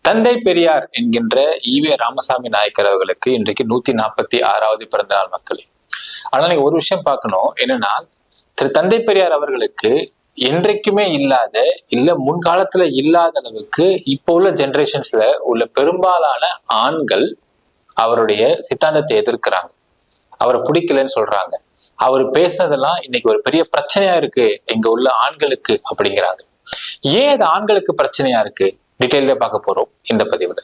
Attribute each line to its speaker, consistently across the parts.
Speaker 1: தந்தை பெரியார் என்கின்ற ஈவே ராமசாமி நாயக்கர் அவர்களுக்கு இன்றைக்கு நூத்தி நாற்பத்தி ஆறாவது பிறந்த நாள் மக்களே. ஆனால் நீங்க ஒரு விஷயம் பார்க்கணும். என்னன்னா திரு தந்தை பெரியார் அவர்களுக்கு என்றைக்குமே இல்லாத இல்ல முன்காலத்துல இல்லாத அளவுக்கு இப்போ உள்ள ஜென்ரேஷன்ஸ்ல உள்ள பெரும்பாலான ஆண்கள் அவருடைய சித்தாந்தத்தை எதிர்க்கிறாங்க. அவரை பிடிக்கலன்னு சொல்றாங்க. அவர் பேசுனதெல்லாம் இன்னைக்கு ஒரு பெரிய பிரச்சனையா இருக்கு. இங்க உள்ள ஆண்களுக்கு அப்படிங்கிறாங்க. ஏன் அது ஆண்களுக்கு பிரச்சனையா இருக்கு? டீட்டெயிலாக பார்க்க போகிறோம் இந்த பதிவில்.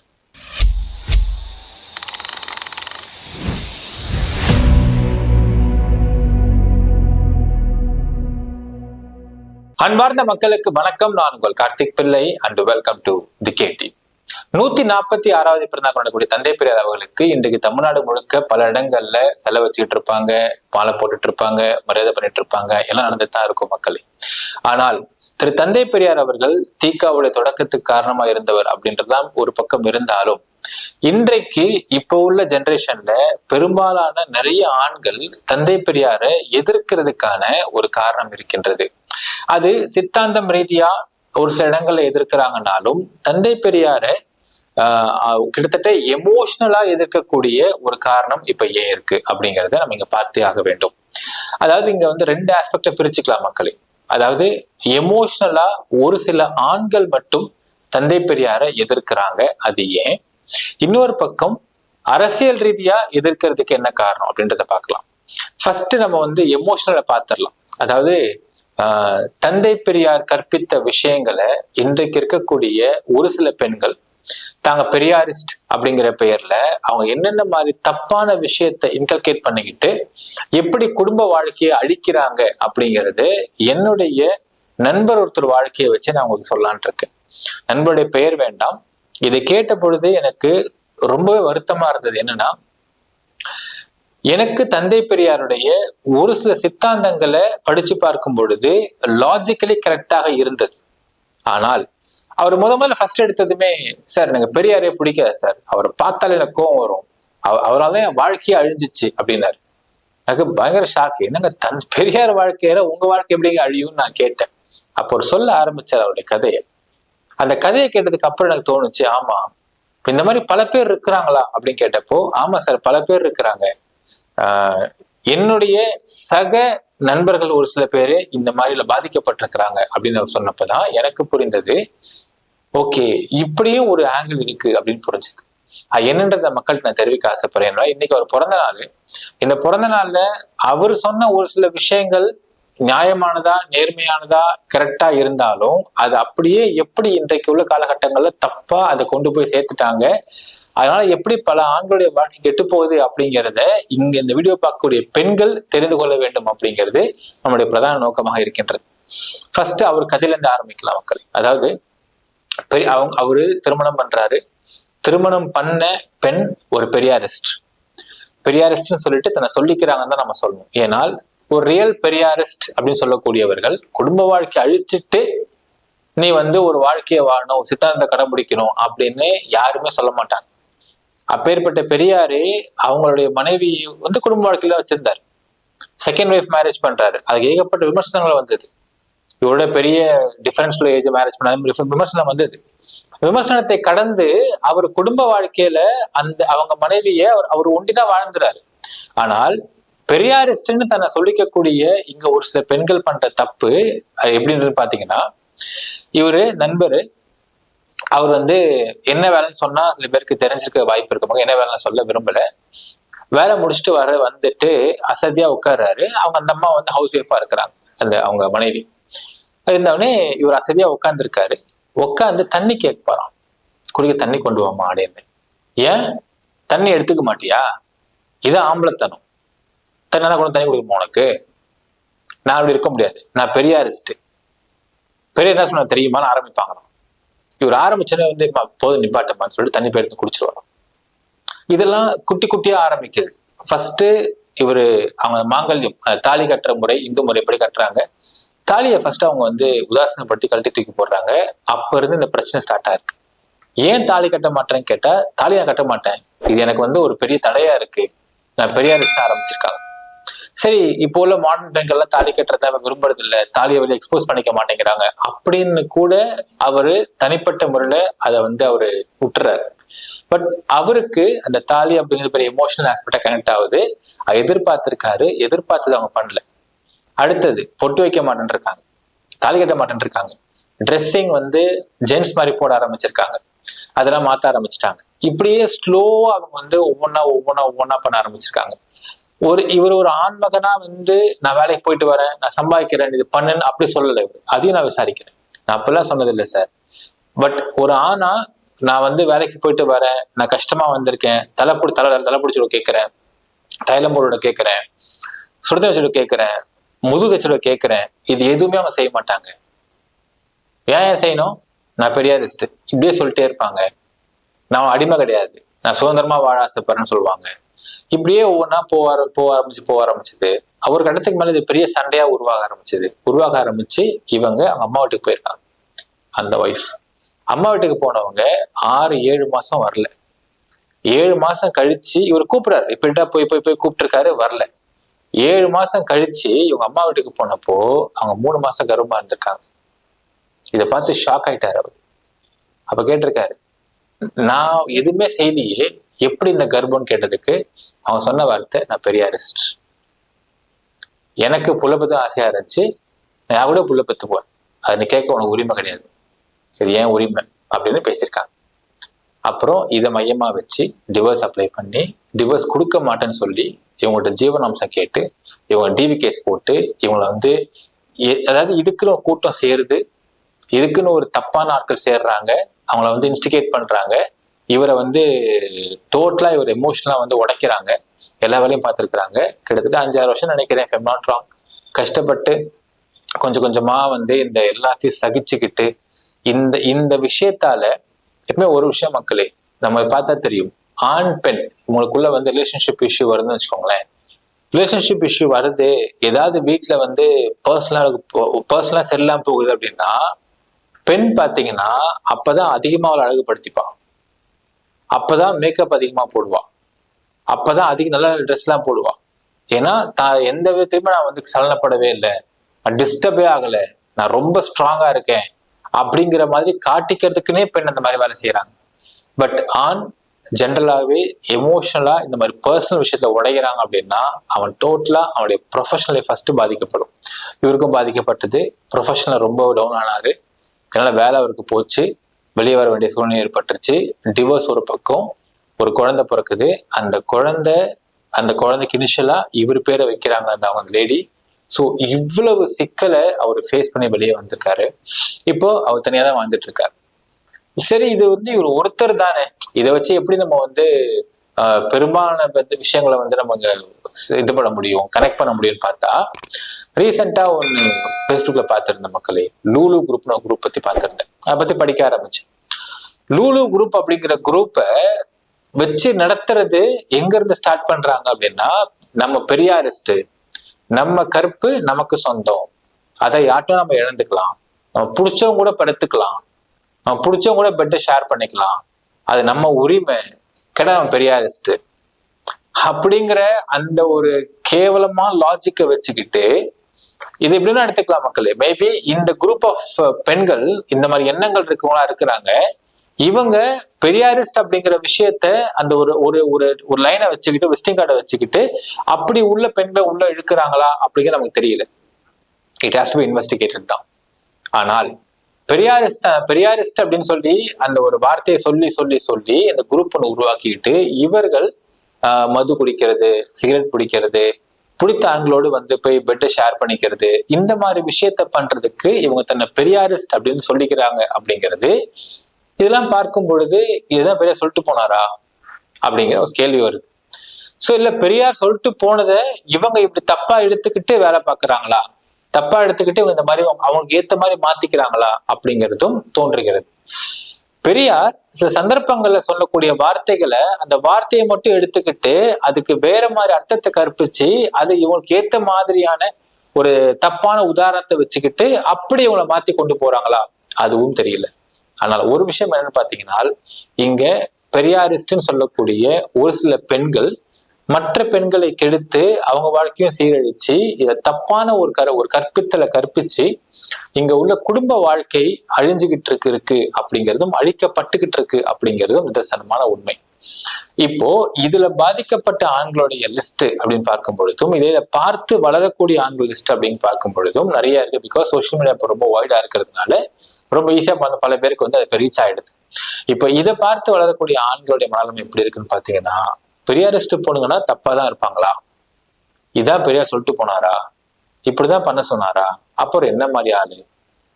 Speaker 1: அன்பார்ந்த மக்களுக்கு வணக்கம். நான் உங்கள் Karthik Pillai and welcome to the KD நூத்தி நாற்பத்தி ஆறாவது பிறந்தா கொண்டக்கூடிய தந்தை பெரியார் அவர்களுக்கு இன்றைக்கு தமிழ்நாடு முழுக்க பல இடங்கள்ல செலவு வச்சுக்கிட்டு இருப்பாங்க மாலை போட்டுட்டு இருப்பாங்க மரியாதை பண்ணிட்டு இருப்பாங்க எல்லாம் நடந்துட்டு தான் இருக்கும் மக்களே. ஆனால் திரு தந்தை பெரியார் அவர்கள் தீக்காவுடைய தொடக்கத்துக்கு காரணமா இருந்தவர் அப்படின்றதுலாம் ஒரு பக்கம் இருந்தாலும் இன்றைக்கு இப்போ உள்ள ஜென்ரேஷன்ல பெரும்பாலான நிறைய ஆண்கள் தந்தை பெரியாரை எதிர்க்கிறதுக்கான ஒரு காரணம் இருக்கின்றது. அது சித்தாந்தம் ரீதியா ஒரு சில இடங்கள்ல எதிர்க்கிறாங்கனாலும் தந்தை பெரியாரை ஆஹ் கிட்டத்தட்ட எமோஷனலா எதிர்க்கக்கூடிய ஒரு காரணம் இப்ப ஏன் இருக்கு அப்படிங்கிறத நம்ம இங்க பார்த்தே ஆக வேண்டும். அதாவது இங்க வந்து ரெண்டு ஆஸ்பெக்ட பிரிச்சுக்கலாம் மக்களே. அதாவது எமோஷனலா ஒரு சில ஆண்கள் மட்டும் தந்தை பெரியாரை எதிர்க்கிறாங்க. அது ஏன்? இன்னொரு பக்கம் அரசியல் ரீதியா எதிர்க்கிறதுக்கு என்ன காரணம் அப்படின்றத பார்க்கலாம். ஃபர்ஸ்ட் நம்ம வந்து எமோஷனலை பார்த்துடலாம். அதாவது தந்தை பெரியார் கற்பித்த விஷயங்களை இன்றைக்கு இருக்கக்கூடிய ஒரு சில பெண்கள் தாங்க பெரியாரிஸ்ட் அப்படிங்கிற பெயர்ல அவங்க என்னென்ன மாதிரி தப்பான விஷயத்தை இன்கல்கேட் பண்ணிக்கிட்டு எப்படி குடும்ப வாழ்க்கையை அழிக்கிறாங்க அப்படிங்கிறது என்னுடைய நண்பர் ஒருத்தர் வாழ்க்கையை வச்சு நான் உங்களுக்கு சொல்லலான் இருக்கேன். நண்பருடைய பெயர் வேண்டாம். இதை கேட்ட பொழுது எனக்கு ரொம்பவே வருத்தமா இருந்தது. என்னன்னா எனக்கு தந்தை பெரியாருடைய ஒரு சில சித்தாந்தங்களை படிச்சு பார்க்கும் பொழுது லாஜிக்கலி கரெக்டாக இருந்தது. ஆனால் அவர் முத முதல்ல ஃபர்ஸ்ட் எடுத்ததுமே சார் எனக்கு பெரியாரே பிடிக்காது சார். அவரை பார்த்தாலே எனக்கு கோவம் வரும். அவரால் தான் என் வாழ்க்கையே அழிஞ்சிச்சு அப்படின்னாரு. எனக்கு பயங்கர ஷாக் என்னங்க தன் பெரியார் வாழ்க்கையில உங்க வாழ்க்கை எப்படிங்க அழியும்னு நான் கேட்டேன். அப்போ ஒரு சொல்ல ஆரம்பிச்சார் அவருடைய கதையை. அந்த கதையை கேட்டதுக்கு அப்புறம் எனக்கு தோணுச்சு ஆமா இந்த மாதிரி பல பேர் இருக்கிறாங்களா? அப்படின்னு கேட்டப்போ ஆமா சார் பல பேர் இருக்கிறாங்க. ஆஹ் என்னுடைய சக நண்பர்கள் ஒரு சில பேரு இந்த மாதிரில பாதிக்கப்பட்டிருக்கிறாங்க அப்படின்னு அவர் சொன்னப்பதான் எனக்கு புரிந்தது. ஓகே இப்படியும் ஒரு ஆங்கிள் இருக்கு அப்படின்னு புரிஞ்சுது. என்னன்றத மக்கள்கிட்ட நான் தெரிவிக்க ஆசைப்படுறேன். இன்னைக்கு அவர் பிறந்த நாள். இந்த பிறந்த நாள்ல அவர் சொன்ன ஒரு சில விஷயங்கள் நியாயமானதா நேர்மையானதா கரெக்டா இருந்தாலும் அது அப்படியே எப்படி இன்றைக்கு உள்ள காலகட்டங்கள்ல தப்பா அதை கொண்டு போய் சேர்த்துட்டாங்க. அதனால எப்படி பல ஆண்களுடைய வாழ்க்கை கெட்டு போகுது அப்படிங்கிறத இங்க இந்த வீடியோ பார்க்கக்கூடிய பெண்கள் தெரிந்து கொள்ள வேண்டும் அப்படிங்கிறது நம்முடைய பிரதான நோக்கமாக இருக்கின்றது. ஃபர்ஸ்ட் அவர் கதையில இருந்து ஆரம்பிக்கலாம் மக்கள். அதாவது பெரிய அவங்க அவரு திருமணம் பண்றாரு. திருமணம் பண்ண பெண் ஒரு பெரியாரிஸ்ட். பெரியாரிஸ்ட்னு சொல்லிட்டு தன்னை சொல்லிக்கிறாங்கன்னு தான் நம்ம சொல்லணும். ஏனால் ஒரு ரியல் பெரியாரிஸ்ட் அப்படின்னு சொல்லக்கூடியவர்கள் குடும்ப வாழ்க்கை அழிச்சிட்டு நீ வந்து ஒரு வாழ்க்கையை வாழணும் சித்தாந்தத்தை கடைபிடிக்கணும் அப்படின்னு யாருமே சொல்ல மாட்டாங்க. அப்பேற்பட்ட பெரியாரே அவங்களுடைய மனைவி வந்து குடும்ப வாழ்க்கையில வச்சிருந்தார். செகண்ட் ஒய்ஃப் மேரேஜ் பண்றாரு. அதுக்கு ஏகப்பட்ட விமர்சனங்கள் வந்தது. இவரோட பெரிய டிஃபரன்ஸ்ல ஏஜ் மேரேஜ் பண்ண விமர்சனம் வந்தது. விமர்சனத்தை கடந்து அவர் குடும்ப வாழ்க்கையில அந்த அவங்க மனைவிய அவர் அவர் ஒண்டிதான் வாழ்ந்துறாரு. ஆனால் பெரியாரிஸ்ட்னு தன்னை சொல்லிக்கக்கூடிய இங்க ஒரு சில பெண்கள் பண்ற தப்பு அது எப்படின்றது பாத்தீங்கன்னா இவரு நண்பரு அவர் வந்து என்ன வேலைன்னு சொன்னா சில பேருக்கு தெரிஞ்சிருக்க வாய்ப்பு இருக்கவங்க என்ன வேலைன்னு சொல்ல விரும்பல. வேலை முடிச்சுட்டு வர வந்துட்டு அசதியா உட்கார்றாரு. அவங்க அந்த அம்மா வந்து ஹவுஸ் ஒய்ஃபா இருக்கிறாங்க. அந்த அவங்க மனைவி. இருந்தவொடனே இவர் அசதியா உட்காந்துருக்காரு உட்காந்து தண்ணி கேட்பாராம். குடிக்க தண்ணி கொண்டு வாமா அப்படின்னு ஏன்? தண்ணி எடுத்துக்க மாட்டியா? இது ஆம்பளத்தனம். தண்ணி தான் கொண்டு தண்ணி குடிக்கணும் உனக்கு? நான் அப்படி இருக்க முடியாது. நான் பெரிய அரிஸ்ட்டு பெரிய என்ன சொன்ன தெரியுமான்னு ஆரம்பிப்பாங்க இவர் ஆரம்பிச்சோன்னே வந்து போதும் நிப்பாட்டமான்னு சொல்லிட்டு தண்ணி போய் எடுத்து வரோம். இதெல்லாம் குட்டி குட்டியா ஆரம்பிக்குது. ஃபர்ஸ்ட் இவர் அவங்க மாங்கல்யம் தாலி கட்டுற முறை இந்து முறை எப்படி கட்டுறாங்க? தாலியை ஃபர்ஸ்ட் அவங்க வந்து உதாசனப்படுத்தி கழட்டி தூக்கி போடுறாங்க. அப்ப இருந்து இந்த பிரச்சனை ஸ்டார்ட் ஆயிருக்கு. ஏன் தாலி கட்ட மாட்டேன்னு கேட்டா தாலியா கட்ட மாட்டேன். இது எனக்கு வந்து ஒரு பெரிய தடையா இருக்கு. நான் பெரியாரிஸ்ட் ஆரம்பிச்சிருக்காங்க. சரி இப்போ உள்ள மாடர்ன் பெண்கள்லாம் தாலி கட்டுறத விரும்புறது இல்லை தாலியை வெளியே எக்ஸ்போஸ் பண்ணிக்க மாட்டேங்கிறாங்க. அப்படின்னு கூட அவரு தனிப்பட்ட முறையில அதை வந்து அவரு விட்டுறாரு. பட் அவருக்கு அந்த தாலி அப்படிங்கிற பெரிய எமோஷனல் ஆஸ்பெக்டா கனெக்ட் ஆகுது. எதிர்பார்த்திருக்காரு. எதிர்பார்த்தது அவங்க பண்ணல. அடுத்தது பொட்டு வைக்க மாட்டேன் இருக்காங்க தாலி கட்ட மாட்டேன் இருக்காங்க ட்ரெஸ்ஸிங் வந்து ஜென்ஸ் மாதிரி போட ஆரம்பிச்சிருக்காங்க. அதெல்லாம் மாத்த ஆரம்பிச்சிட்டாங்க. இப்படியே ஸ்லோவா அவங்க வந்து ஒவ்வொன்றா ஒவ்வொன்றா ஒவ்வொன்றா பண்ண ஆரம்பிச்சிருக்காங்க. ஒரு இவர் ஒரு ஆண்மகனா வந்து நான் வேலைக்கு போயிட்டு வரேன் நான் சம்பாதிக்கிறேன் இது பண்ணுன்னு அப்படி சொல்லலை இவர். அதையும் நான் விசாரிக்கிறேன். நான் அப்பெல்லாம் சொன்னதில்லை சார். பட் ஒரு ஆணா நான் வந்து வேலைக்கு போயிட்டு வரேன் நான் கஷ்டமா வந்திருக்கேன் தலை பிடி தலை தலை பிடிச்சிட கேட்கிறேன் தைலம் போட கேட்கிறேன் சுடுத வச்சுட்டு கேட்கிறேன் முது தச்சுட கேட்குறேன். இது எதுவுமே அவங்க செய்ய மாட்டாங்க. ஏன் ஏன் செய்யணும்? நான் பெரியாரிஸ்ட் இப்படியே சொல்லிட்டே இருப்பாங்க. நான் அடிமை கிடையாது. நான் சுதந்திரமா வாழ ஆசைப்படுறேன்னு சொல்லுவாங்க. இப்படியே ஒவ்வொன்றா போக ஆர- போக ஆரம்பிச்சு போக ஆரம்பிச்சது. அவர் கட்டத்துக்கு மேல இது பெரிய சண்டையா உருவாக ஆரம்பிச்சது. உருவாக ஆரம்பிச்சு இவங்க அவங்க அம்மா வீட்டுக்கு போயிருக்காங்க. அந்த ஒய்ஃப் அம்மா வீட்டுக்கு போனவங்க ஆறு ஏழு மாசம் வரல. ஏழு மாசம் கழிச்சு இவர் கூப்பிடுறாரு. இப்படிட்டா போய் போய் போய் கூப்பிட்டுருக்காரு வரல. ஏழு மாசம் கழிச்சு இவங்க அம்மா வீட்டுக்கு போனப்போ அவங்க மூணு மாசம் கர்ப்பமா இருந்திருக்காங்க. இதை பார்த்து ஷாக் ஆயிட்டார் அவர். அப்ப கேட்டிருக்காரு நான் எதுவுமே செய்யலையே எப்படி இந்த கர்ப்பம்னு கேட்டதுக்கு அவங்க சொன்ன வார்த்தை நான் பெரிய அரிஸ்ட் எனக்கு புலப்பத்து ஆசையா இருந்துச்சு நான் கூட புள்ள பெற்றுக்குவேன் அதை நீ கேட்க உனக்கு உரிமை கிடையாது. இது ஏன் உரிமை? அப்படின்னு பேசியிருக்காங்க. அப்புறம் இதை மையமாக வச்சு டிவோர்ஸ் அப்ளை பண்ணி டிவோர்ஸ் கொடுக்க மாட்டேன்னு சொல்லி இவங்கள்ட்ட ஜீவனாம்சம் கேட்டு இவங்க டிவி கேஸ் போட்டு இவங்களை வந்து எ- அதாவது இதுக்குன்னு கூட்டம் சேருது இதுக்குன்னு ஒரு தப்பான ஆட்கள் சேர்றாங்க அவங்கள வந்து இன்ஸ்டிகேட் பண்ணுறாங்க இவரை வந்து டோட்டலாக இவர் எமோஷனலாக வந்து உடைக்கிறாங்க எல்லா வேலையும் பார்த்துருக்குறாங்க. கிட்டத்தட்ட அஞ்சாறு வருஷம் நினைக்கிறேன் ஃபெம் நாட் ராங் கஷ்டப்பட்டு கொஞ்சம் கொஞ்சமாக வந்து இந்த எல்லாத்தையும் சகிச்சுக்கிட்டு இந்த இந்த விஷயத்தால எப்பவுமே ஒரு விஷயம் மக்களே நம்ம பார்த்தா தெரியும். ஆண் பெண் உங்களுக்குள்ள வந்து ரிலேஷன்ஷிப் இஷ்யூ வருதுன்னு வச்சுக்கோங்களேன். ரிலேஷன்ஷிப் இஷ்யூ வருது ஏதாவது வீட்டில் வந்து பர்சனலாக பர்சனலாக சரியில்லாம போகுது அப்படின்னா பெண் பார்த்தீங்கன்னா அப்போதான் அதிகமாக அவளை அழகுபடுத்திப்பான் அப்போதான் மேக்கப் அதிகமாக போடுவா. அப்போதான் அதிக நல்ல ட்ரெஸ்லாம் போடுவான் ஏன்னா தான் எந்த விதத்திலுமே நான் வந்து சலனப்படவே இல்லை. டிஸ்டர்பே ஆகலை. நான் ரொம்ப ஸ்ட்ராங்காக இருக்கேன். அப்படிங்கிற மாதிரி காட்டிக்கிறதுக்குன்னே பெண் அந்த மாதிரி வேலை செய்யறாங்க பட் ஆண் ஜென்ரலாகவே எமோஷனலா இந்த மாதிரி பர்சனல் விஷயத்துல உடைகிறாங்க அப்படின்னா அவன் டோட்டலா அவனுடைய ப்ரொஃபஷனலை ஃபர்ஸ்ட் பாதிக்கப்படும். இவருக்கும் பாதிக்கப்பட்டது. ப்ரொஃபஷனல் ரொம்ப டவுன் ஆனாரு. அதனால வேலை அவருக்கு போச்சு. வெளியே வர வேண்டிய சூழ்நிலை ஏற்பட்டுருச்சு. டிவோர்ஸ் ஒரு பக்கம். ஒரு குழந்தை பிறக்குது. அந்த குழந்தை அந்த குழந்தைக்கு இனிஷியலா இவர் பேரை வைக்கிறாங்க அந்த அவங்க லேடி ஸோ இவ்வளவு சிக்கலை அவர் ஃபேஸ் பண்ணி வெளியே வந்திருக்காரு. இப்போ அவர் தனியா தான் வாழ்ந்துட்டு இருக்காரு. சரி இது வந்து இவர் ஒருத்தர் தானே. இதை வச்சு எப்படி நம்ம வந்து ஆஹ், பெரும்பாலான வந்து விஷயங்களை வந்து நம்ம இது பண்ண முடியும் கனெக்ட் பண்ண முடியும்னு பார்த்தா ரீசெண்டா ஒன்று ஃபேஸ்புக்கில் பார்த்துருந்தேன் மக்களே. லூலு குரூப்னு ஒரு குரூப் பத்தி பார்த்துருந்தேன். அதை பத்தி படிக்க ஆரம்பிச்சேன். லூலு குரூப் அப்படிங்கிற குரூப்பை வச்சு நடத்துறது எங்க இருந்து ஸ்டார்ட் பண்றாங்க அப்படின்னா நம்ம பெரியாரிஸ்ட்டு நம்ம கருப்பு நமக்கு சொந்தம். அதை யார்ட்டும் நம்ம இழந்துக்கலாம்? நம்ம பிடிச்சவங்க கூட படுத்துக்கலாம். நம்ம பிடிச்சவங்க கூட பெட்டை ஷேர் பண்ணிக்கலாம். அது நம்ம உரிமை. கிட்ட பெரியாரிஸ்ட்டு அப்படிங்கிற அந்த ஒரு கேவலமா லாஜிக்கை வச்சுக்கிட்டு இது எப்படின்னா எடுத்துக்கலாம் மக்களே. மேபி இந்த குரூப் ஆஃப் uh, பெண்கள் இந்த மாதிரி எண்ணங்கள் இருக்கவங்களா இருக்கிறாங்க. இவங்க பெரியாரிஸ்ட் அப்படிங்கிற விஷயத்த அந்த ஒரு ஒரு ஒரு ஒரு லைனை வச்சுக்கிட்டு விசிட்டிங் கார்டை வச்சுக்கிட்டு அப்படி உள்ள பெண்களை உள்ள இழுக்கிறாங்களா அப்படிங்கிற நமக்கு தெரியல. It has to be investigated தான். ஆனால் பெரியாரிஸ்ட் பெரியாரிஸ்ட் அப்படின்னு சொல்லி அந்த ஒரு வார்த்தையை சொல்லி சொல்லி சொல்லி அந்த குரூப் ஒன்று உருவாக்கிட்டு இவர்கள் மது குடிக்கிறது சிகரெட் பிடிக்கிறது பிடித்த ஆண்களோடு வந்து போய் பெட்டை ஷேர் பண்ணிக்கிறது இந்த மாதிரி விஷயத்த பண்றதுக்கு இவங்க தன்னை பெரியாரிஸ்ட் அப்படின்னு சொல்லிக்கிறாங்க அப்படிங்கிறது இதெல்லாம் பார்க்கும் பொழுது இதுதான் பெரியார் சொல்லிட்டு போனாரா? அப்படிங்கிற ஒரு கேள்வி வருது. ஸோ இல்ல பெரியார் சொல்லிட்டு போனதை இவங்க இப்படி தப்பா எடுத்துக்கிட்டு வேலை பார்க்கறாங்களா? தப்பா எடுத்துக்கிட்டு இவங்க இந்த மாதிரி அவங்களுக்கு ஏத்த மாதிரி மாத்திக்கிறாங்களா? அப்படிங்கிறதும் தோன்றுகிறது. பெரியார் சில சந்தர்ப்பங்கள்ல சொல்லக்கூடிய வார்த்தைகளை அந்த வார்த்தையை மட்டும் எடுத்துக்கிட்டு அதுக்கு வேற மாதிரி அர்த்தத்தை கற்பிச்சு அது இவங்களுக்கு ஏத்த மாதிரியான ஒரு தப்பான உதாரணத்தை வச்சுக்கிட்டு அப்படி இவங்களை மாத்தி கொண்டு போறாங்களா? அதுவும் தெரியல. ஆனால் ஒரு விஷயம் என்னன்னு பார்த்தீங்கன்னா இங்க பெரியாரிஸ்ட்னு சொல்லக்கூடிய ஒரு சில பெண்கள் மற்ற பெண்களை கெடுத்து அவங்க வாழ்க்கையும் சீரழிச்சு இதை தப்பான ஒரு கரு ஒரு கற்பித்தலை கற்பிச்சு இங்க உள்ள குடும்ப வாழ்க்கை அழிஞ்சுகிட்டு இருக்கு இருக்கு அப்படிங்கிறதும் அழிக்கப்பட்டுகிட்டு இருக்கு அப்படிங்கிறதும் நிதர்சனமான உண்மை. இப்போ இதுல பாதிக்கப்பட்ட ஆண்களுடைய லிஸ்ட் அப்படின்னு பார்க்கும் பொழுதும் இதை பார்த்து வளரக்கூடிய ஆண்கள் லிஸ்ட் அப்படின்னு பார்க்கும் பொழுதும் நிறைய இருக்கு. பிகாஸ் சோசியல் மீடியா இப்போ ரொம்ப வைடா இருக்கிறதுனால ரொம்ப ஈஸியா பல பேருக்கு வந்து அது ரீச் ஆயிடுது. இப்போ இதை பார்த்து வளரக்கூடிய ஆண்களுடைய மனநலம் எப்படி இருக்குன்னு பாத்தீங்கன்னா பெரியாரிஸ்ட் போனுங்கன்னா தப்பா தான் இருப்பாங்களா? இதான் பெரியார் சொல்லிட்டு போனாரா? இப்படிதான் பண்ண சொன்னாரா? அப்புறம் என்ன மாதிரி ஆளு?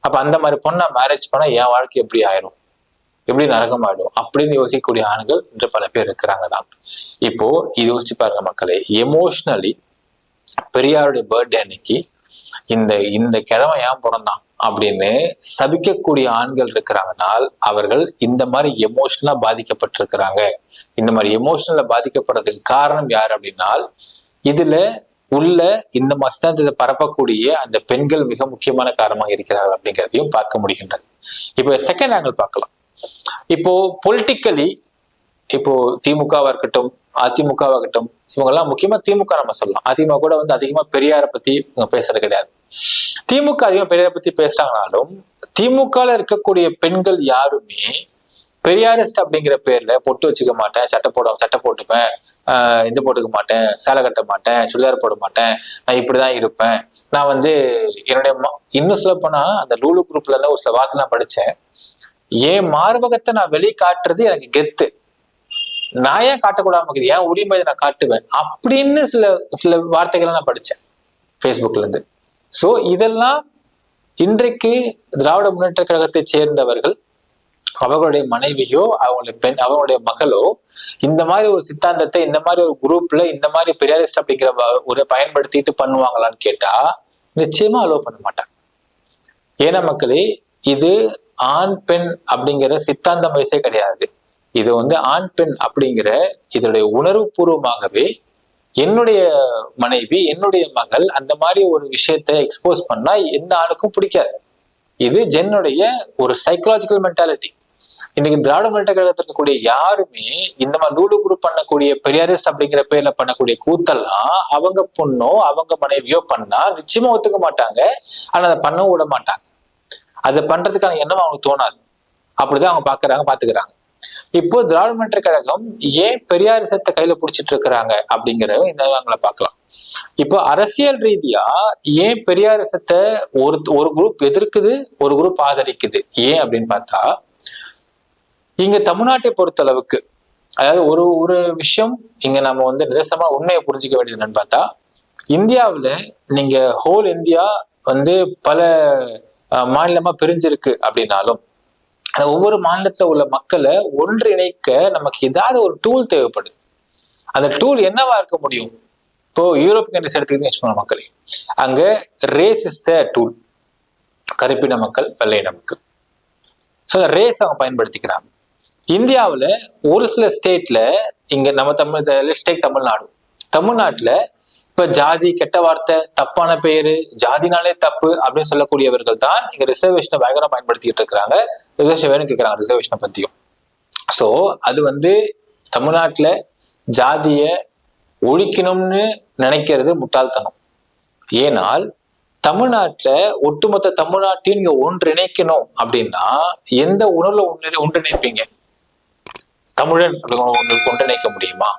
Speaker 1: அப்ப அந்த மாதிரி பொண்ணை மேரேஜ் பண்ணா என் வாழ்க்கை எப்படி ஆயிரும்? எப்படி நரகமாயிடும் அப்படின்னு யோசிக்கக்கூடிய ஆண்கள் இன்று பல பேர் இருக்கிறாங்க தான் இப்போ இது யோசிச்சு பாருங்க மக்களே எமோஷ்னலி பெரியாருடைய பர்த்டே அன்னைக்கு இந்த இந்த கிழமை ஏன் பிறந்தான் அப்படின்னு சபிக்கக்கூடிய ஆண்கள் இருக்கிறாங்கனால் அவர்கள் இந்த மாதிரி எமோஷனலா பாதிக்கப்பட்டிருக்கிறாங்க. இந்த மாதிரி எமோஷனலா பாதிக்கப்படுறதுக்கு காரணம் யார் அப்படின்னால் இதுல உள்ள இந்த மஸ்தாந்தத்தை பரப்பக்கூடிய அந்த பெண்கள் மிக முக்கியமான காரணமாக இருக்கிறார்கள் அப்படிங்கிறதையும் பார்க்க முடிகின்றது. இப்போ செகண்ட் ஆங்கிள் பார்க்கலாம். இப்போ பொலிட்டிக்கலி இப்போ திமுகவா இருக்கட்டும் அதிமுகவா இருக்கட்டும் இவங்கெல்லாம் முக்கியமா திமுக நம்ம சொல்லலாம். அதிமுக கூட வந்து அதிகமா பெரியாரை பத்தி இவங்க பேசுறது கிடையாது. திமுக அதிகமா பெரியாரை பத்தி பேசிட்டாங்கனாலும் திமுகல இருக்கக்கூடிய பெண்கள் யாருமே பெரியாரிஸ்ட் அப்படிங்கிற பேர்ல பொட்டு வச்சுக்க மாட்டேன் சட்டை போட சட்டை போட்டுப்பேன் ஆஹ் இது போட்டுக்க மாட்டேன் சேலை கட்ட மாட்டேன் சுடிதார் போட மாட்டேன் நான் இப்படிதான் இருப்பேன். நான் வந்து என்னுடைய ம- இன்னும் சொல்ல போனா அந்த லூலு குரூப்ல இருந்து ஒரு சில வார்த்தை நான் படிச்சேன். என் மார்பகத்தை நான் வெளியே காட்டுறது எனக்கு கெத்து? நான் ஏன் காட்டக்கூடாம இருக்குது? ஏன் உரிமை நான் காட்டுவேன்? அப்படின்னு சில சில வார்த்தைகளை நான் படித்தேன் ஃபேஸ்புக்ல இருந்து ஸோ இதெல்லாம் இன்றைக்கு திராவிட முன்னேற்ற கழகத்தை சேர்ந்தவர்கள் அவர்களுடைய மனைவியோ அவங்களுடைய பெண் அவங்களுடைய மகளோ இந்த மாதிரி ஒரு சித்தாந்தத்தை இந்த மாதிரி ஒரு குரூப்ல இந்த மாதிரி பெரியாரிஸ்ட் அப்படிங்கிற ஒரு பயன்படுத்திட்டு பண்ணுவாங்களான்னு கேட்டா நிச்சயமா அலோவ் பண்ண மாட்டாங்க. ஏன்னா மக்களே இது ஆண் பெண் அப்படிங்கிற சித்தாந்த வயசே கிடையாது. இது வந்து ஆண் பெண் அப்படிங்கிற இதனுடைய உணர்வு பூர்வமாகவே என்னுடைய மனைவி என்னுடைய மகள் அந்த மாதிரி ஒரு விஷயத்த எக்ஸ்போஸ் பண்ணா எந்த ஆணுக்கும் பிடிக்காது. இது ஜென்னுடைய ஒரு சைக்கலாஜிக்கல் மென்டாலிட்டி இன்னைக்கு திராவிட முன்னேற்ற கழகத்தில் இருக்கக்கூடிய யாருமே இந்த மாதிரி லூலு குரூப் பண்ணக்கூடிய பெரியாரிஸ்ட் அப்படிங்கிற பேர்ல பண்ணக்கூடிய கூத்தெல்லாம் அவங்க பொண்ணோ அவங்க மனைவியோ பண்ணா நிச்சயமா ஒத்துக்க மாட்டாங்க. ஆனா அதை பண்ணவும் விட மாட்டாங்க. அதை பண்றதுக்கான எண்ணம் அவங்களுக்கு தோணாது. அப்படிதான் அவங்க பாக்குறாங்க பாத்துக்கிறாங்க. இப்போ திராவிட முன்னேற்ற கழகம் ஏன் பெரியாரிசத்தை கையில புடிச்சிட்டு இருக்கிறாங்க அப்படிங்கிற இந்த பார்க்கலாம். இப்போ அரசியல் ரீதியா ஏன் பெரியாரிசத்தை ஒரு ஒரு குரூப் எதிர்க்குது ஒரு குரூப் ஆதரிக்குது? ஏன் அப்படின்னு பார்த்தா இங்க தமிழ்நாட்டை பொறுத்தளவுக்கு அதாவது ஒரு ஒரு விஷயம் இங்க நம்ம வந்து நிதர்சனமா உண்மையை புரிஞ்சுக்க வேண்டியது என்னன்னு பார்த்தா இந்தியாவில் நீங்க ஹோல் இந்தியா வந்து பல மாநிலமா பிரிஞ்சிருக்கு அப்படின்னாலும் அந்த ஒவ்வொரு மாநிலத்துல உள்ள மக்களை ஒன்றிணைக்க நமக்கு ஏதாவது ஒரு டூல் தேவைப்படுது. அந்த டூல் என்னவா இருக்க முடியும்? இப்போ யூரோப் கண்ட்ரிஸ் எடுத்துக்கிட்டு வச்சுக்கோங்க மக்களே. அங்க ரேஸ் இஸ் த டூல் கருப்பின மக்கள் வெள்ளையின மக்கள். ஸோ ரேஸ் அவங்க பயன்படுத்திக்கிறாங்க. இந்தியாவில் ஒரு சில ஸ்டேட்ல இங்க நம்ம தமிழ் ஸ்டேட் தமிழ்நாடு. தமிழ்நாட்டில் இப்ப ஜாதி கெட்ட வார்த்தை தப்பான பெயரு ஜாதினாலே தப்பு அப்படின்னு சொல்லக்கூடியவர்கள் தான் இங்க ரிசர்வேஷனை பயங்கரம் பயன்படுத்திட்டு இருக்கிறாங்க. ரிசர்வேஷன் வேணும் ரிசர்வேஷனை பத்தியும். ஸோ அது வந்து தமிழ்நாட்டுல ஜாதிய ஒழிக்கணும்னு நினைக்கிறது முட்டாள்தனம். ஏனால் தமிழ்நாட்டுல ஒட்டுமொத்த தமிழ்நாட்டையும் நீங்க ஒன்றிணைக்கணும் அப்படின்னா எந்த உணர்வுல ஒன்று ஒன்றிணைப்பீங்க? தமிழன் அப்படிங்கிற ஒன்று ஒன்றிணைக்க முடியுமா?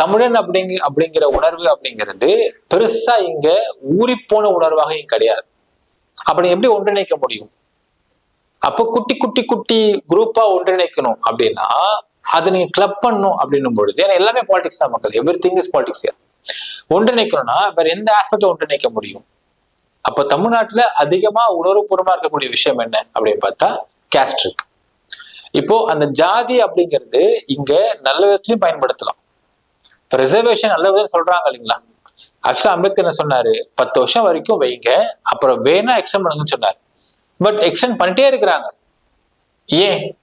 Speaker 1: தமிழன் அப்படிங்க அப்படிங்கிற உணர்வு அப்படிங்கிறது பெருசா இங்க ஊறிப்போன உணர்வாக இங்க கிடையாது. அப்படி எப்படி ஒன்றிணைக்க முடியும்? அப்போ குட்டி குட்டி குட்டி குரூப்பா ஒன்றிணைக்கணும் அப்படின்னா அதை நீங்க கிளப் பண்ணும் அப்படின்னும் பொழுது ஏன்னா எல்லாமே பாலிடிக்ஸ் தான் மக்கள். எவ்ரி திங் இஸ் பாலிடிக்ஸ் ஒன்றிணைக்கணும்னா வேற எந்த ஆஸ்பெக்ட்ல ஒன்றிணைக்க முடியும்? அப்ப தமிழ்நாட்டுல அதிகமா உணர்வுபூர்வமா இருக்கக்கூடிய விஷயம் என்ன அப்படின்னு பார்த்தா கேஸ்ட் இருக்கு. இப்போ அந்த ஜாதி அப்படிங்கிறது இங்க நல்ல விதத்திலையும் பயன்படுத்தலாம். இப்ப ரிசர்வேஷன் நல்ல விதம் சொல்றாங்க இல்லைங்களா? ஆக்சுவலா அம்பேத்கர் என்ன சொன்னாரு பத்து வருஷம் வரைக்கும் வைங்க அப்புறம் வேணா எக்ஸ்டெண்ட் பண்ணுங்கன்னு சொன்னார். பட் எக்ஸ்டெண்ட் பண்ணிட்டே இருக்கிறாங்க. ஏன்?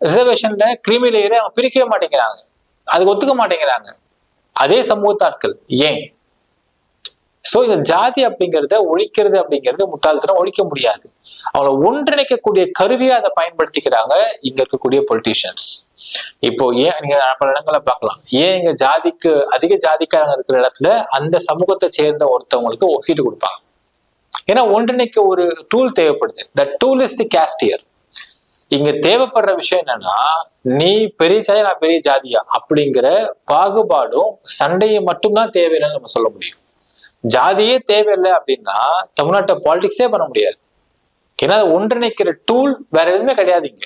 Speaker 1: ரிசர்வேஷன்ல கிரிமி லேயரை அவங்க பிரிக்கவே மாட்டேங்கிறாங்க. அதுக்கு ஒத்துக்க மாட்டேங்கிறாங்க. அதே சமூகத்தாட்கள். ஏன்? சோ இந்த ஜாதி அப்படிங்கிறத ஒழிக்கிறது அப்படிங்கிறது முட்டாள்தனம் ஒழிக்க முடியாது. அவங்கள ஒன்றிணைக்கக்கூடிய கருவியை அதை பயன்படுத்திக்கிறாங்க இங்க இருக்கக்கூடிய பொலிட்டீஷியன்ஸ் இப்போ ஏன் நீங்க பல இடங்களை பார்க்கலாம். ஏன் இங்க ஜாதிக்கு அதிக ஜாதிக்காரங்க இருக்கிற இடத்துல அந்த சமூகத்தை சேர்ந்த ஒருத்தவங்களுக்கு சீட்டு கொடுப்பாங்க. ஏன்னா ஒன்றிணைக்க ஒரு டூல் தேவைப்படுது. த டூல் இஸ் தி கேஸ்டியர் இங்க தேவைப்படுற விஷயம் என்னன்னா நீ பெரிய ஜாதி நான் பெரிய ஜாதியா அப்படிங்கிற பாகுபாடும் சண்டையை மட்டும்தான் தேவையில்லைன்னு நம்ம சொல்ல முடியும். ஜாதியே தேவையில்லை அப்படின்னா தமிழ்நாட்டை பாலிடிக்ஸே பண்ண முடியாது. ஏன்னா ஒன்றிணைக்கிற டூல் வேற எதுவுமே கிடையாது இங்க.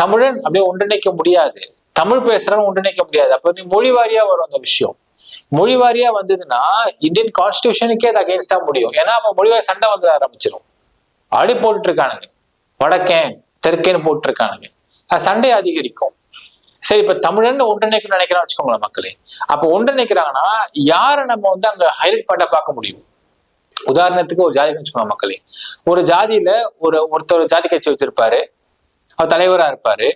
Speaker 1: தமிழன் அப்படியே ஒன்றிணைக்க முடியாது. தமிழ் பேசுறவன் ஒன்றிணைக்க முடியாது. அப்ப நீ மொழி வாரியா வரும் அந்த விஷயம். மொழி வாரியா வந்ததுன்னா இந்தியன் கான்ஸ்டியூஷனுக்கே அது அகேன்ஸ்டா முடியும். ஏன்னா அவன் மொழி வாரி சண்டை வந்து ஆரம்பிச்சிடும் அடி போட்டுட்டு இருக்கானுங்க வடக்கேன் தெற்கேன்னு போட்டு இருக்கானுங்க அது சண்டை அதிகரிக்கும். சரி இப்ப தமிழன் ஒன்றிணைக்கணும்னு நினைக்கிறான்னு வச்சுக்கோங்களேன் மக்களே. அப்ப ஒன்றிணைக்கிறாங்கன்னா யாரை நம்ம வந்து அங்க ஹைலைட் பண்ண பார்க்க முடியும்? உதாரணத்துக்கு ஒரு ஜாதி வச்சுக்கோங்க மக்களே. ஒரு ஜாதியில ஒரு ஒருத்தர் ஜாதி கட்சி வச்சிருப்பாரு. அவர் தலைவரா இருப்பாரு.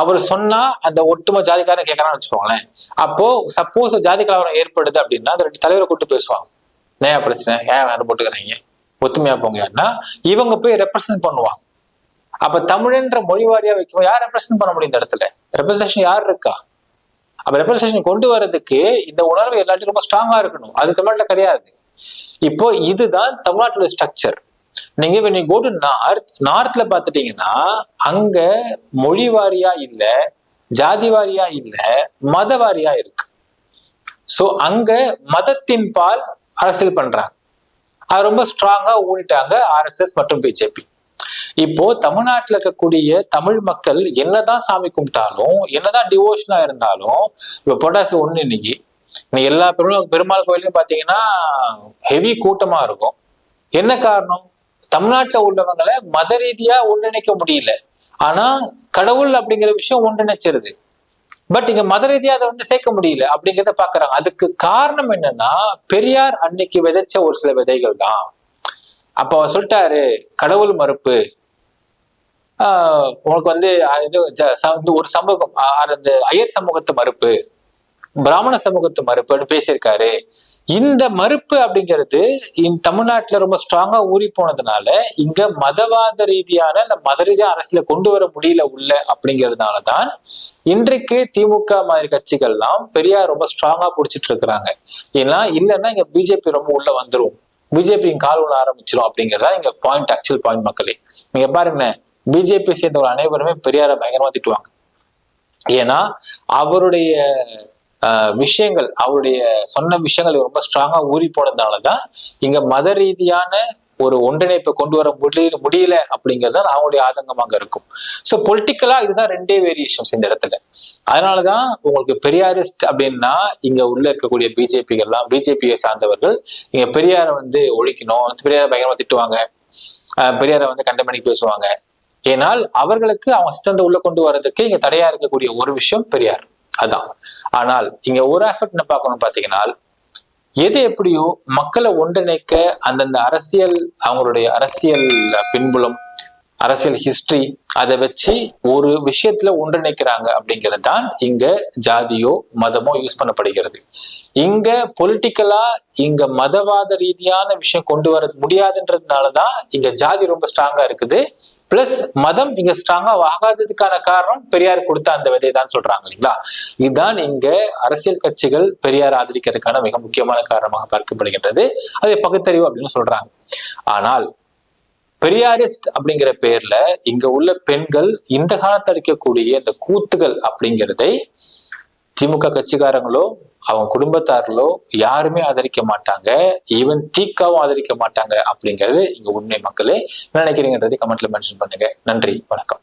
Speaker 1: அவர் சொன்னா அந்த ஒட்டுமொத்த ஜாதிக்காரன் கேட்கறான்னு வச்சுக்கோங்களேன். அப்போ சப்போஸ் ஜாதி கலவரம் ஏற்படுது அப்படின்னா அந்த ரெண்டு தலைவரை கூட்டு பேசுவாங்க. ஏன் பிரச்சனை? ஏன் வேறு போட்டுக்கிறாங்க? ஒத்துமையா போங்கன்னா இவங்க போய் ரெப்ரசன்ட் பண்ணுவாங்க. அப்ப தமிழ்ன்ற மொழி வாரியா வைக்கும் யார் ரெப்ரசன்ட் பண்ண முடியும் இந்த இடத்துல? ரெப்ரசன்டேஷன் யார் இருக்கா? அப்ப ரெப்ரசன்டேஷன் கொண்டு வர்றதுக்கு இந்த உணர்வு எல்லாத்தையும் ரொம்ப ஸ்ட்ராங்கா இருக்கணும். அது தமிழ்ல கிடையாது. இப்போ இதுதான் தமிழ்நாட்டோட ஸ்ட்ரக்சர் நீங்க இப்ப நீங்க கோ டு நார்த் நார்த்ல பாத்துட்டீங்கன்னா அங்க மொழி வாரியா இல்ல ஜாதி வாரியா இல்ல மத வாரியா இருக்கு. சோ அங்க மதத்தின் பால் அரசியல் பண்றாங்க. அது ரொம்ப ஸ்ட்ராங்கா ஊனிட்டாங்க ஆர்எஸ்எஸ் மற்றும் பிஜேபி இப்போ தமிழ்நாட்டில் இருக்கக்கூடிய தமிழ் மக்கள் என்னதான் சாமி கும்பிட்டாலும் என்னதான் டிவோஷனா இருந்தாலும் இப்ப பொட்டாசி ஒண்ணு இன்னைக்கு எல்லா பெருமாள் பெருமாள் கோயிலையும் பாத்தீங்கன்னா ஹெவி கூட்டமா இருக்கும். என்ன காரணம்? தமிழ்நாட்டில் உள்ளவங்களை மத ரீதியா ஒன்றிணைக்க முடியல. ஆனா கடவுள் அப்படிங்கிற விஷயம் ஒன்றிணைச்சிருது. பட் இங்க மத ரீதியா அதை வந்து சேர்க்க முடியல அப்படிங்கிறத பாக்குறாங்க. அதுக்கு காரணம் என்னன்னா பெரியார் அன்னைக்கு விதைச்ச ஒரு சில விதைகள் தான். அப்ப அவர் சொல்லிட்டாரு கடவுள் மறுப்பு. ஆஹ் உனக்கு வந்து இது வந்து ஒரு சமூகம் ஆஹ் அந்த ஐயர் சமூகத்து மறுப்பு பிராமண சமூகத்து மறுப்புன்னு பேசியிருக்காரு. இந்த மறுப்பு அப்படிங்கிறது இந்த தமிழ்நாட்டுல ரொம்ப ஸ்ட்ராங்கா ஊறி போனதுனால இங்க மதவாத ரீதியான இல்ல மத ரீதியா அரசியல கொண்டு வர முடியல உள்ள அப்படிங்கிறதுனாலதான் இன்றைக்கு திமுக மாதிரி கட்சிகள்லாம் பெரியார் ரொம்ப ஸ்ட்ராங்கா பிடிச்சிட்டு இருக்கிறாங்க ஏன்னா இல்லைன்னா இங்க பிஜேபி ரொம்ப உள்ள வந்துரும். பிஜேபி கால் உள்ள ஆரம்பிச்சிரும் அப்படிங்கறதா இங்க பாயிண்ட் ஆக்சுவல் பாயிண்ட் மக்களே. நீங்க பாருங்க பிஜேபி சேர்ந்தவங்க அனைவருமே பெரியார பயங்கரமா திட்டுவாங்க. ஏன்னா அவருடைய விஷயங்கள் அவருடைய சொன்ன விஷயங்கள் ரொம்ப ஸ்ட்ராங்கா ஊறி போனதுனாலதான் இங்க மத ரீதியான ஒரு ஒன்றிணைப்பை கொண்டு வர முடியல முடியல அப்படிங்கிறது தான் அவங்களுடைய ஆதங்கமாக இருக்கும். ஸோ பொலிட்டிக்கலா இதுதான் ரெண்டே வேரியேஷன்ஸ் இந்த இடத்துல. அதனாலதான் உங்களுக்கு பெரியாரிஸ்ட் அப்படின்னா இங்க உள்ள இருக்கக்கூடிய பிஜேபிகள்லாம் பிஜேபியை சார்ந்தவர்கள் இங்க பெரியாரை வந்து ஒழிக்கணும் பெரியாரை பயங்கரமா திட்டுவாங்க. பெரியாரை வந்து கண்டமணி பேசுவாங்க. ஏனால் அவர்களுக்கு அவங்க சித்தந்த உள்ள கொண்டு வர்றதுக்கு இங்க தடையா இருக்கக்கூடிய ஒரு விஷயம் பெரியார். அதான். ஆனால் இங்க ஒரு ஆஸ்பெக்ட் என்ன பார்க்கணும் பாத்தீங்கன்னா எது எப்படியோ மக்களை ஒன்றிணைக்க அந்தந்த அரசியல் அவங்களுடைய அரசியல் பின்புலம் அரசியல் ஹிஸ்டரி அதை வச்சு ஒரு விஷயத்துல ஒன்றிணைக்கிறாங்க அப்படிங்கிறது தான் இங்க ஜாதியோ மதமோ யூஸ் பண்ணப்படுகிறது. இங்க பொலிட்டிக்கலா இங்க மதவாத ரீதியான விஷயம் கொண்டு வர முடியாதுன்றதுனாலதான் இங்க ஜாதி ரொம்ப ஸ்ட்ராங்கா இருக்குது. பிளஸ் மதம் இங்க ஸ்ட்ராங்கா ஆகாததுக்கான காரணம் பெரியார் கொடுத்த அந்த விதை தான் சொல்றாங்க இல்லைங்களா? இதுதான் இங்க அரசியல் கட்சிகள் பெரியார் ஆதரிக்கிறதுக்கான மிக முக்கியமான காரணமாக பார்க்கப்படுகின்றது. அதை பகுத்தறிவு அப்படின்னு சொல்றாங்க. ஆனால் பெரியாரிஸ்ட் அப்படிங்கிற பேர்ல இங்க உள்ள பெண்கள் இந்த காலத்தில் இருக்கக்கூடிய இந்த கூத்துகள் அப்படிங்கிறதை திமுக கட்சிக்காரங்களோ அவங்க குடும்பத்தாரிலோ யாருமே ஆதரிக்க மாட்டாங்க. ஈவன் தீக்காவும் ஆதரிக்க மாட்டாங்க அப்படிங்கிறது இங்க உண்மை மக்களே. நினைக்கிறீங்கன்றது நினைக்கிறீங்கன்றதை கமெண்ட்ல மென்ஷன் பண்ணுங்க. நன்றி. வணக்கம்.